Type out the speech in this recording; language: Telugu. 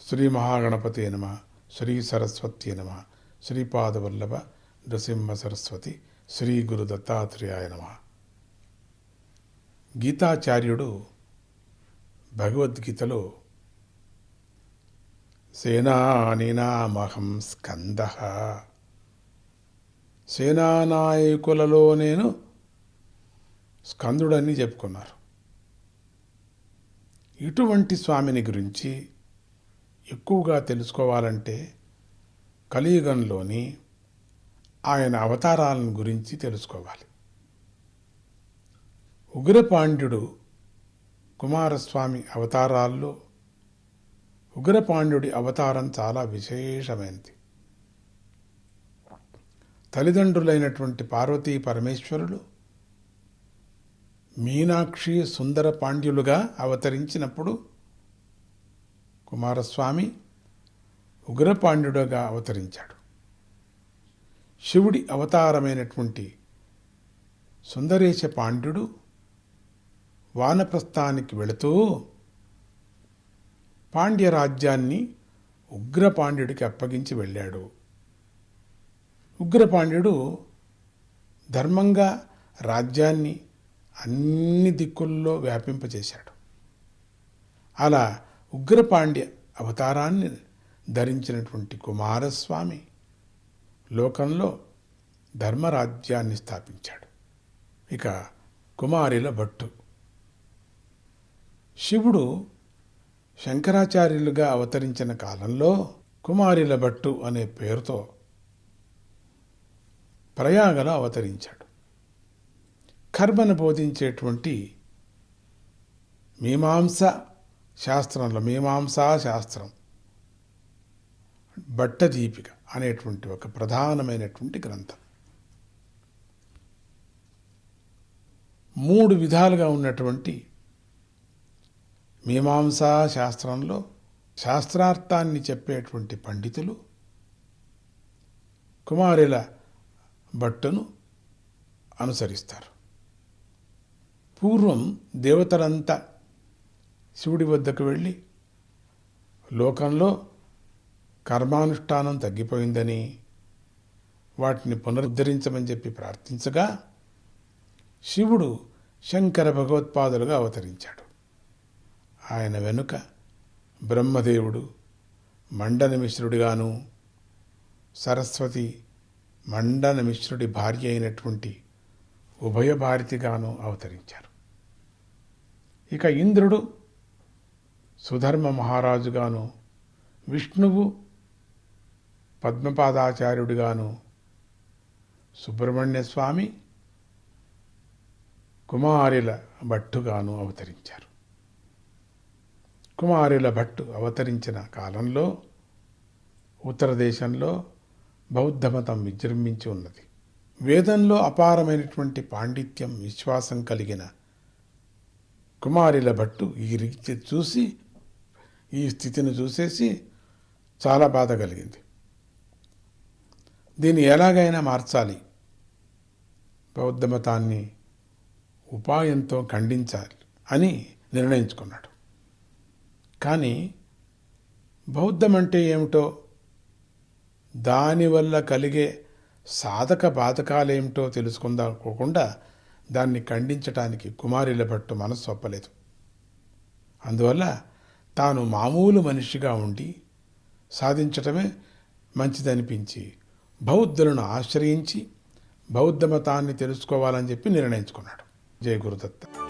శ్రీ మహాగణపతి నమ శ్రీ సరస్వతి నమ శ్రీపాదవల్లభ నృసింహ సరస్వతి శ్రీ గురు దత్తాత్రేయ నమ గీతాచార్యుడు భగవద్గీతలో సేనానినామహం స్కంద సేనానాయకులలో నేను స్కందుడని చెప్పుకున్నారు. ఇటువంటి స్వామిని గురించి ఎక్కువగా తెలుసుకోవాలంటే కలియుగంలోని ఆయన అవతారాలను గురించి తెలుసుకోవాలి. ఉగ్రపాండ్యుడు కుమారస్వామి అవతారాల్లో ఉగ్రపాండ్యుడి అవతారం చాలా విశేషమైనది తల్లిదండ్రులైనటువంటి పార్వతీ పరమేశ్వరులు మీనాక్షి సుందర పాండ్యులుగా అవతరించినప్పుడు కుమారస్వామి ఉగ్రపాండ్యుడుగా అవతరించాడు. శివుడి అవతారమైనటువంటి సుందరేశ పాండ్యుడు వానప్రస్థానికి వెళుతూ పాండ్య రాజ్యాన్ని ఉగ్రపాండ్యుడికి అప్పగించి వెళ్ళాడు. ఉగ్రపాండ్యుడు ధర్మంగా రాజ్యాన్ని అన్ని దిక్కుల్లో వ్యాపింపచేశాడు అలా ఉగ్రపాండ్య అవతారాన్ని ధరించినటువంటి కుమారస్వామి లోకంలో ధర్మరాజ్యాన్ని స్థాపించాడు. ఇక కుమారిల భట్టు. శివుడు శంకరాచార్యులుగా అవతరించిన కాలంలో కుమారిల భట్టు అనే పేరుతో ప్రయాగలో అవతరించాడు. కర్మను బోధించేటువంటి మీమాంస శాస్త్రంలో మీమాంసా శాస్త్రం బట్టదీపిక అనేటువంటి ఒక ప్రధానమైనటువంటి గ్రంథం. మూడు విధాలుగా ఉన్నటువంటి మీమాంసా శాస్త్రంలో శాస్త్రార్థాన్ని చెప్పేటువంటి పండితులు కుమారుల భట్టును అనుసరిస్తారు. పూర్వం దేవతలంతా శివుడి వద్దకు వెళ్ళి లోకంలో కర్మానుష్ఠానం తగ్గిపోయిందని వాటిని పునరుద్ధరించమని చెప్పి ప్రార్థించగా శివుడు శంకర భగవత్పాదులుగా అవతరించాడు. ఆయన వెనుక బ్రహ్మదేవుడు మండనమిశ్రుడిగాను సరస్వతి మండన మిశ్రుడి భార్య అయినటువంటి ఉభయ భారతిగాను అవతరించారు. ఇక ఇంద్రుడు సుధర్మ మహారాజుగాను విష్ణువు పద్మపాదాచార్యుడిగాను సుబ్రహ్మణ్య స్వామి కుమారిల భట్టుగాను అవతరించారు. కుమారుల భట్టు అవతరించిన కాలంలో ఉత్తర దేశంలో బౌద్ధమతం విజృంభించి ఉన్నది. వేదంలో అపారమైనటువంటి పాండిత్యం విశ్వాసం కలిగిన కుమారుల భట్టు ఈ రీతి చూసి ఈ స్థితిని చూసేసి చాలా బాధ కలిగింది. దీన్ని ఎలాగైనా మార్చాలి. బౌద్ధ మతాన్ని ఉపాయంతో ఖండించాలి అని నిర్ణయించుకున్నాడు. కానీ బౌద్ధం అంటే ఏమిటో దానివల్ల కలిగే సాధక బాధకాలేమిటో తెలుసుకుందాకోకుండా దాన్ని ఖండించటానికి కుమారుల భట్టు మనస్సు ఒప్పలేదు. అందువల్ల తాను మామూలు మనిషిగా ఉండి సాధించటమే మంచిదనిపించి బౌద్ధులను ఆశ్రయించి బౌద్ధ మతాన్ని తెలుసుకోవాలని చెప్పి నిర్ణయించుకున్నాడు జయ గురుదత్త